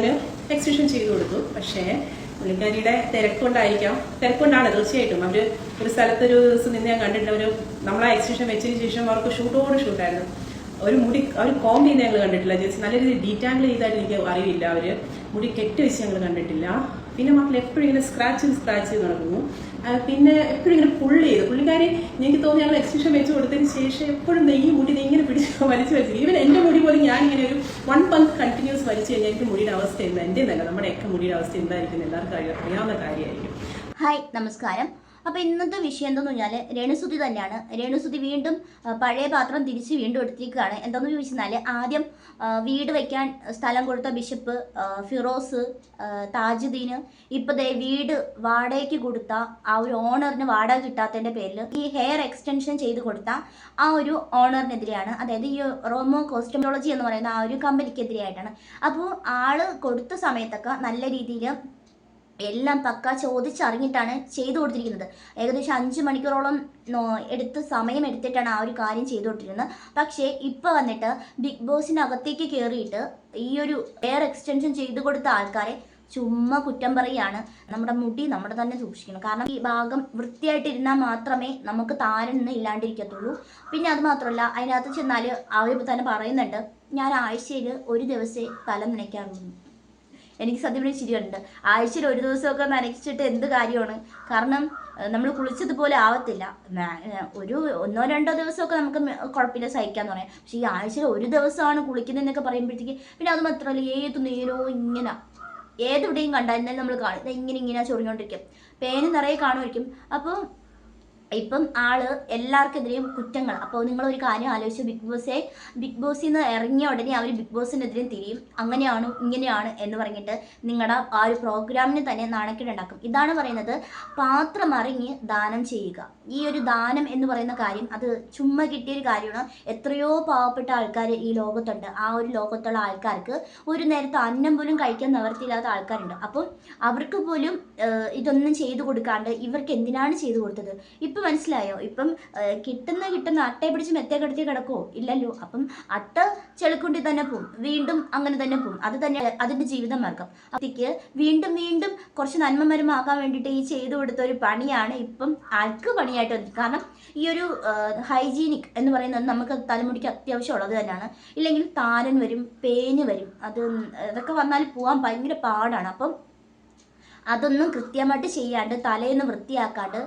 ടൈമിൽ എക്സിബിഷൻ ചെയ്തു കൊടുത്തു. പക്ഷേ പുള്ളിക്കാരിയുടെ തിരക്കൊണ്ടായിരിക്കാം തിരക്കൊണ്ടാണ് തീർച്ചയായിട്ടും. അവർ ഒരു സ്ഥലത്ത് ഒരു ദിവസം നിന്ന് ഞാൻ കണ്ടിട്ടുണ്ട് ഒരു നമ്മളെ എക്സിബിഷൻ വെച്ചതിന് ശേഷം അവർക്ക് ഷൂട്ടോട് ഷൂട്ടായിരുന്നു. ഒരു മുടി ഒരു കോമ്പിനെ ഞങ്ങൾ കണ്ടിട്ടില്ല. ജസ്റ്റ് നല്ല രീതിയിൽ ഡീറ്റാങ്കിൾ ചെയ്തായിട്ട് എനിക്ക് അറിയില്ല അവർ. മുടി കെട്ടി വെച്ച് ഞങ്ങൾ കണ്ടിട്ടില്ല. പിന്നെ മക്കൾ എപ്പോഴും ഇങ്ങനെ സ്ക്രാച്ച് സ്ക്രാച്ച് നടക്കുന്നു. പിന്നെ എപ്പോഴും ഇങ്ങനെ പുള്ളി ചെയ്ത്. പുള്ളിക്കാരി എനിക്ക് തോന്നി ഞങ്ങൾ എക്സിബിഷൻ വെച്ച് കൊടുത്തതിന് ശേഷം എപ്പോഴും നെയ്യ് മുടി ഇങ്ങനെ പിടിച്ച് വലിച്ചു വെച്ചു ഈവൻ എന്റെ മുടി പോലും ഞാൻ ഇങ്ങനെ ഒരു വൺ മന്ത് കണ്ടിന്യൂസ് വലിച്ചു കഴിഞ്ഞാൽ എനിക്ക് മുടിയുടെ അവസ്ഥ എന്താ? എന്റെ നല്ല നമ്മുടെയൊക്കെ മുടിയുടെ അവസ്ഥ എന്തായിരിക്കും എല്ലാവർക്കും അറിയാം- അറിയാവുന്ന കാര്യമായിരിക്കും. ഹായ് നമസ്കാരം. അപ്പോൾ ഇന്നത്തെ വിഷയം എന്തെന്ന് പറഞ്ഞാൽ രേണുസുതി തന്നെയാണ്. രേണുസുതി വീണ്ടും പഴയ പാത്രം തിരിച്ച് വീണ്ടും എടുത്തിരിക്കുകയാണ്. എന്തെന്ന് ചോദിച്ചാൽ ആദ്യം വീട് വയ്ക്കാൻ സ്ഥലം കൊടുത്ത ബിഷപ്പ് ഫിറോസ് താജുദ്ദീന്. ഇപ്പോൾ ദേ വീട് വാടകയ്ക്ക് കൊടുത്ത ആ ഒരു ഓണറിന് വാടക കിട്ടാത്തതിന്റെ പേരിൽ ഈ ഹെയർ എക്സ്റ്റൻഷൻ ചെയ്ത് കൊടുത്ത ആ ഒരു ഓണറിനെതിരെയാണ്. അതായത് ഈ റോമോ കോസ്റ്റമോളജി എന്ന് പറയുന്ന ആ ഒരു കമ്പനിക്കെതിരെയായിട്ടാണ്. അപ്പോൾ ആൾ കൊടുത്ത സമയത്തൊക്കെ നല്ല രീതിയിൽ എല്ലാം പക്ക ചോദിച്ചറിഞ്ഞിട്ടാണ് ചെയ്തു കൊടുത്തിരിക്കുന്നത്. ഏകദേശം അഞ്ച് മണിക്കൂറോളം എടുത്ത് സമയം എടുത്തിട്ടാണ് ആ ഒരു കാര്യം ചെയ്തു പക്ഷേ ഇപ്പോൾ വന്നിട്ട് ബിഗ് ബോസിനകത്തേക്ക് കയറിയിട്ട് ഈ ഒരു എയർ എക്സ്റ്റൻഷൻ ചെയ്തു കൊടുത്ത ആൾക്കാരെ ചുമ്മാ കുറ്റം പറയുകയാണ് നമ്മുടെ മുടി നമ്മുടെ തന്നെ സൂക്ഷിക്കണം. കാരണം ഈ ഭാഗം വൃത്തിയായിട്ടിരുന്നാൽ മാത്രമേ നമുക്ക് താരന്ന് ഇല്ലാണ്ടിരിക്കത്തുള്ളൂ. പിന്നെ അത് മാത്രമല്ല അതിനകത്ത് ചെന്നാൽ അവർ തന്നെ പറയുന്നുണ്ട് ഞാൻ ആഴ്ചയിൽ ഒരു ദിവസേ തലം നനയ്ക്കാറുള്ളൂ എനിക്ക് സത്യം പറഞ്ഞാൽ ശരിയുണ്ട് ആഴ്ചയിൽ ഒരു ദിവസമൊക്കെ നനച്ചിട്ട് എന്ത് കാര്യമാണ്? കാരണം നമ്മൾ കുളിച്ചതുപോലെ ആവത്തില്ല. ഒരു ഒന്നോ രണ്ടോ ദിവസമൊക്കെ നമുക്ക് കുഴപ്പമില്ല സഹിക്കാന്ന് പറയാം. പക്ഷേ ഈ ആഴ്ചയിൽ ഒരു ദിവസമാണ് കുളിക്കുന്നതെന്നൊക്കെ പറയുമ്പോഴത്തേക്ക് പിന്നെ അത് മാത്രമല്ല ഏത് നേരവും ഇങ്ങനെ ഏതെവിടെയും കണ്ടാൽ നമ്മൾ കാണും. ഇങ്ങനെ ഇങ്ങനെ ചൊറിഞ്ഞുകൊണ്ടിരിക്കും പേന് നിറയെ കാണുമായിരിക്കും. അപ്പോൾ ഇപ്പം ആൾ എല്ലാവർക്കെതിരെയും കുറ്റങ്ങൾ അപ്പോൾ നിങ്ങൾ ഒരു കാര്യം ആലോചിച്ചു ബിഗ് ബോസെ ബിഗ് ബോസിൽ നിന്ന് ഇറങ്ങിയ ഉടനെ അവർ ബിഗ് ബോസിനെതിരെയും തിരിയും. അങ്ങനെയാണ് ഇങ്ങനെയാണ് എന്ന് പറഞ്ഞിട്ട് നിങ്ങളുടെ ആ ഒരു പ്രോഗ്രാമിന് തന്നെ നാണക്കേടുണ്ടാക്കും. ഇതാണ് പറയുന്നത് പാത്രം അറിഞ്ഞ് ദാനം ചെയ്യുക. ഈ ഒരു ദാനം എന്ന് പറയുന്ന കാര്യം അത് ചുമ്മാ കിട്ടിയൊരു കാര്യമാണ്. എത്രയോ പാവപ്പെട്ട ആൾക്കാർ ഈ ലോകത്തുണ്ട്. ആ ഒരു ലോകത്തുള്ള ആൾക്കാർക്ക് ഒരു നേരത്തെ അന്നം പോലും കഴിക്കാൻ നിവർത്തിയില്ലാത്ത ആൾക്കാരുണ്ട്. അപ്പം അവർക്ക് പോലും ഇതൊന്നും ചെയ്തു കൊടുക്കാണ്ട് ഇവർക്ക് എന്തിനാണ് ചെയ്തു കൊടുത്തത്? ഇപ്പം മനസ്സിലായോ? ഇപ്പം കിട്ടുന്ന കിട്ടുന്ന അട്ടയെ പിടിച്ച് മെത്തേ കിടത്തി കിടക്കുമോ ഇല്ലല്ലോ. അപ്പം അട്ട ചെളിക്കുണ്ടി തന്നെ പോവും. വീണ്ടും അങ്ങനെ തന്നെ പോവും. അത് തന്നെ അതിന്റെ ജീവിത മാർഗം. അതിക്ക് വീണ്ടും വീണ്ടും കുറച്ച് നന്മമരമാക്കാൻ വേണ്ടിയിട്ട് ഈ ചെയ്തു കൊടുത്ത ഒരു പണിയാണ് ഇപ്പം ആൾക്ക് പണിയായിട്ട് വന്നത്. കാരണം ഈ ഒരു ഹൈജീനിക് എന്ന് പറയുന്നത് നമുക്ക് തലമുടിക്ക് അത്യാവശ്യമുള്ളത് തന്നെയാണ്. ഇല്ലെങ്കിൽ താരൻ വരും പേന് വരും. അത് അതൊക്കെ വന്നാൽ പോകാൻ ഭയങ്കര പാടാണ്. അപ്പം അതൊന്നും കൃത്യമായിട്ട് ചെയ്യാണ്ട് തലേന്ന് വൃത്തിയാക്കാണ്ട്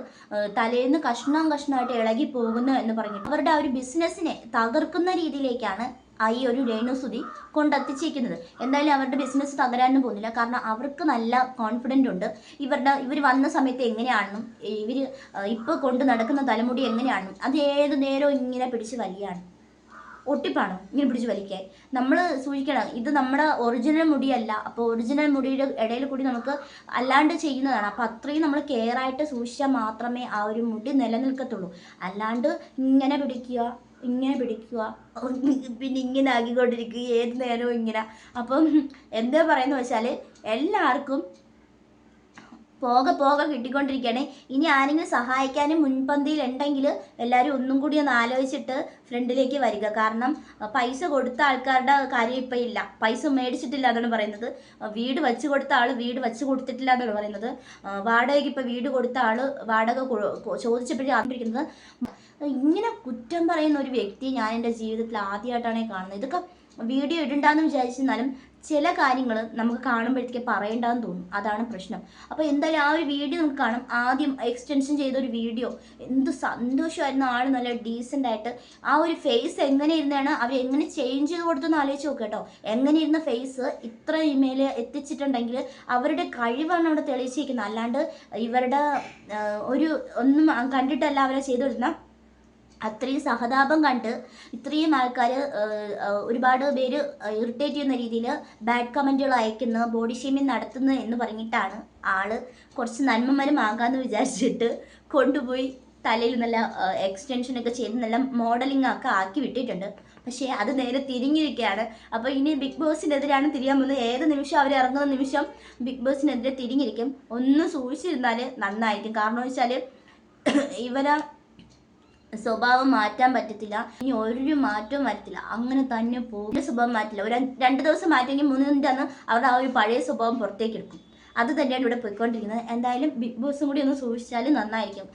തലേന്ന് കഷ്ണം കഷ്ണമായിട്ട് ഇളകി പോകുന്നു എന്ന് പറഞ്ഞിട്ട് അവരുടെ ആ ഒരു ബിസിനസ്സിനെ തകർക്കുന്ന രീതിയിലേക്കാണ് ആ ഈ ഒരു രേണുസുതി കൊണ്ടെത്തിച്ചിരിക്കുന്നത് എന്തായാലും അവരുടെ ബിസിനസ് തകരാനൊന്നും പോകുന്നില്ല. കാരണം അവർക്ക് നല്ല കോൺഫിഡന്റ് ഉണ്ട്. ഇവരുടെ ഇവർ വന്ന സമയത്ത് എങ്ങനെയാണെന്നും ഇവർ ഇപ്പോൾ കൊണ്ട് നടക്കുന്ന തലമുടി എങ്ങനെയാണെന്നും അത് ഏത് നേരവും ഇങ്ങനെ പിടിച്ച് വലിയാണ്. ഒട്ടിപ്പാണ് ഇങ്ങനെ പിടിച്ച് വലിക്കാൻ. നമ്മൾ സൂക്ഷിക്കണം ഇത് നമ്മുടെ ഒറിജിനൽ മുടിയല്ല. അപ്പോൾ ഒറിജിനൽ മുടിയുടെ ഇടയിൽ കൂടി നമുക്ക് അല്ലാണ്ട് ചെയ്യുന്നതാണ്. അപ്പോൾ അത്രയും നമ്മൾ കെയർ ആയിട്ട് സൂക്ഷിച്ചാൽ മാത്രമേ ആ ഒരു മുടി നിലനിൽക്കത്തുള്ളൂ. അല്ലാണ്ട് ഇങ്ങനെ പിടിക്കുക ഇങ്ങനെ പിടിക്കുക പിന്നെ ഇങ്ങനെ ആക്കിക്കൊണ്ടിരിക്കുക ഏത് നേരവും ഇങ്ങനെ. അപ്പം എന്താ പറയുന്നത് വെച്ചാൽ എല്ലാവർക്കും പോകെ പോകെ കിട്ടിക്കൊണ്ടിരിക്കുകയാണ് ഇനി ആരെങ്കിലും സഹായിക്കാനും മുൻപന്തിയിൽ ഉണ്ടെങ്കിൽ എല്ലാവരും ഒന്നും കൂടി ഒന്ന് ആലോചിച്ചിട്ട് ഫ്രണ്ടിലേക്ക് വരിക. കാരണം പൈസ കൊടുത്ത ആൾക്കാരുടെ കാര്യം ഇപ്പം ഇല്ല. പൈസ മേടിച്ചിട്ടില്ല എന്നാണ് പറയുന്നത്. വീട് വെച്ച് കൊടുത്ത ആൾ വീട് വെച്ച് കൊടുത്തിട്ടില്ല എന്നാണ് പറയുന്നത്. വാടകയ്ക്ക് ഇപ്പോൾ വീട് കൊടുത്ത ആൾ വാടക ചോദിച്ചപ്പോഴേ ആഗ്രഹിക്കുന്നത് ഇങ്ങനെ കുറ്റം പറയുന്ന ഒരു വ്യക്തി ഞാൻ എന്റെ ജീവിതത്തിൽ ആദ്യമായിട്ടാണ് കാണുന്നത്. ഇതൊക്കെ വീഡിയോ ഇടണ്ടെന്ന് വിചാരിച്ചിരുന്നാലും ചില കാര്യങ്ങൾ നമുക്ക് കാണുമ്പോഴത്തേക്ക് പറയേണ്ടതെന്ന് തോന്നും. അതാണ് പ്രശ്നം. അപ്പോൾ എന്തായാലും ആ ഒരു വീഡിയോ നമുക്ക് കാണാം. ആദ്യം എക്സ്റ്റൻഷൻ ചെയ്ത ഒരു വീഡിയോ. എന്ത് സന്തോഷമായിരുന്നു. ആൾ നല്ല ഡീസന്റ് ആയിട്ട് ആ ഒരു ഫേസ് എങ്ങനെ ഇരുന്നാണ് അവർ എങ്ങനെ ചേഞ്ച് ചെയ്ത് കൊടുത്തെന്ന് ആലോചിച്ച് നോക്കുക കേട്ടോ. എങ്ങനെ ഇരുന്ന ഫേസ് ഇത്ര ഇമെയിൽ എത്തിച്ചിട്ടുണ്ടെങ്കിൽ അവരുടെ കഴിവാണ് അവിടെ തെളിയിച്ചിരിക്കുന്നത്. അല്ലാണ്ട് ഇവരുടെ ഒരു ഒന്നും കണ്ടിട്ടല്ല അവരെ ചെയ്തു കൊടുക്കുന്ന അത്രയും സഹതാപം കണ്ട് ഇത്രയും ആൾക്കാർ ഒരുപാട് പേര് ഇറിറ്റേറ്റ് ചെയ്യുന്ന രീതിയിൽ ബാഡ് കമന്റുകൾ അയക്കുന്നു ബോഡി ഷേമിങ് നടത്തുന്നു എന്ന് പറഞ്ഞിട്ടാണ് ആൾ കുറച്ച് നന്മമരമാകാമെന്ന് വിചാരിച്ചിട്ട് കൊണ്ടുപോയി തലയിൽ നല്ല എക്സ്റ്റൻഷൻ ഒക്കെ ചെയ്ത് നല്ല മോഡലിംഗ് ഒക്കെ ആക്കി വിട്ടിട്ടുണ്ട്. പക്ഷേ അത് നേരെ തിരിഞ്ഞിരിക്കുകയാണ്. അപ്പോൾ ഇനി ബിഗ് ബോസിനെതിരാണ് തിരിയാൻ പോകുന്നത്. ഏത് നിമിഷം അവർ ഇറങ്ങുന്ന നിമിഷം ബിഗ് ബോസിനെതിരെ തിരിഞ്ഞിരിക്കും. ഒന്ന് സൂക്ഷിച്ചിരുന്നാൽ നന്നായിരിക്കും. കാരണം വെച്ചാൽ ഇവരെ സ്വഭാവം മാറ്റാൻ പറ്റത്തില്ല. ഇനി ഒരു മാറ്റവും വരത്തില്ല. അങ്ങനെ തന്നെ പോകും. സ്വഭാവം മാറ്റില്ല ഒരു രണ്ട് ദിവസം മാറ്റിയെങ്കിൽ മൂന്നിന്റെ അന്ന് അവരുടെ ആ ഒരു പഴയ സ്വഭാവം പുറത്തേക്ക് എടുക്കും. അത് തന്നെയാണ് ഇവിടെ പോയിക്കൊണ്ടിരിക്കുന്നത്. എന്തായാലും ബിഗ് ബോസും കൂടി ഒന്ന് സൂക്ഷിച്ചാൽ നന്നായിരിക്കും.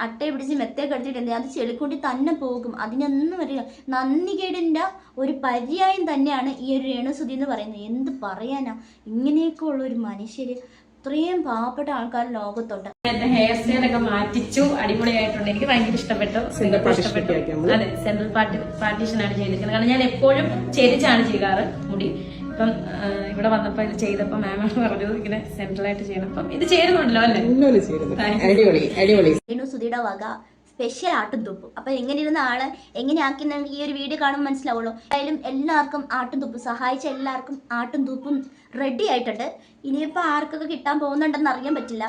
അട്ടയെ പിടിച്ച് മെത്തേ കടിച്ചിട്ടുണ്ട് അത് ചെളിക്കൂട്ടി തന്നെ പോകും. അതിനൊന്നും അറിയില്ല നന്ദികേടിന്റെ ഒരു പര്യായം തന്നെയാണ് ഈ ഒരു രേണുസുതി എന്ന് പറയുന്നത്. എന്ത് പറയാനാ? ഇങ്ങനെയൊക്കെ ഉള്ള ഒരു മനുഷ്യര് ഇത്രയും പാവപ്പെട്ട ആൾക്കാർ ലോകത്തുണ്ട്. എന്റെ ഹെയർ സ്റ്റൈൽ ഒക്കെ മാറ്റിച്ചു അടിപൊളിയായിട്ടുണ്ട് എനിക്ക് ഭയങ്കര ഇഷ്ടപ്പെട്ടു ഇഷ്ടപ്പെട്ടു അതെ സെൻട്രൽ പാർട്ടി പാർട്ടീഷൻ ആണ് ചെയ്തിരിക്കുന്നത്. കാരണം ഞാൻ എപ്പോഴും ചെരിച്ചാണ് ചെയ്യാറ് മുടി. ഇപ്പം ഇവിടെ വന്നപ്പോ ഇത് ചെയ്തപ്പോ മാം പറഞ്ഞു ഇങ്ങനെ സെൻട്രൽ ആയിട്ട് ചെയ്യണം. അപ്പം ഇത് ചേരുന്നുണ്ടല്ലോ അല്ലേ? രേണുസുതിയുടെ വക സ്പെഷ്യൽ ആട്ടും തുപ്പും. അപ്പൊ എങ്ങനെ ഇരുന്ന ആൾ എങ്ങനെ നിങ്ങൾക്ക് ഈ ഒരു വീഡിയോ കാണുമ്പോൾ മനസ്സിലാവുള്ളൂ. എന്തായാലും എല്ലാവർക്കും ആട്ടും തുപ്പും സഹായിച്ച എല്ലാവർക്കും ആട്ടും തുപ്പും റെഡി ആയിട്ടുണ്ട്. ഇനിയിപ്പോൾ ആർക്കൊക്കെ കിട്ടാൻ പോകുന്നുണ്ടെന്ന് അറിയാൻ പറ്റില്ല.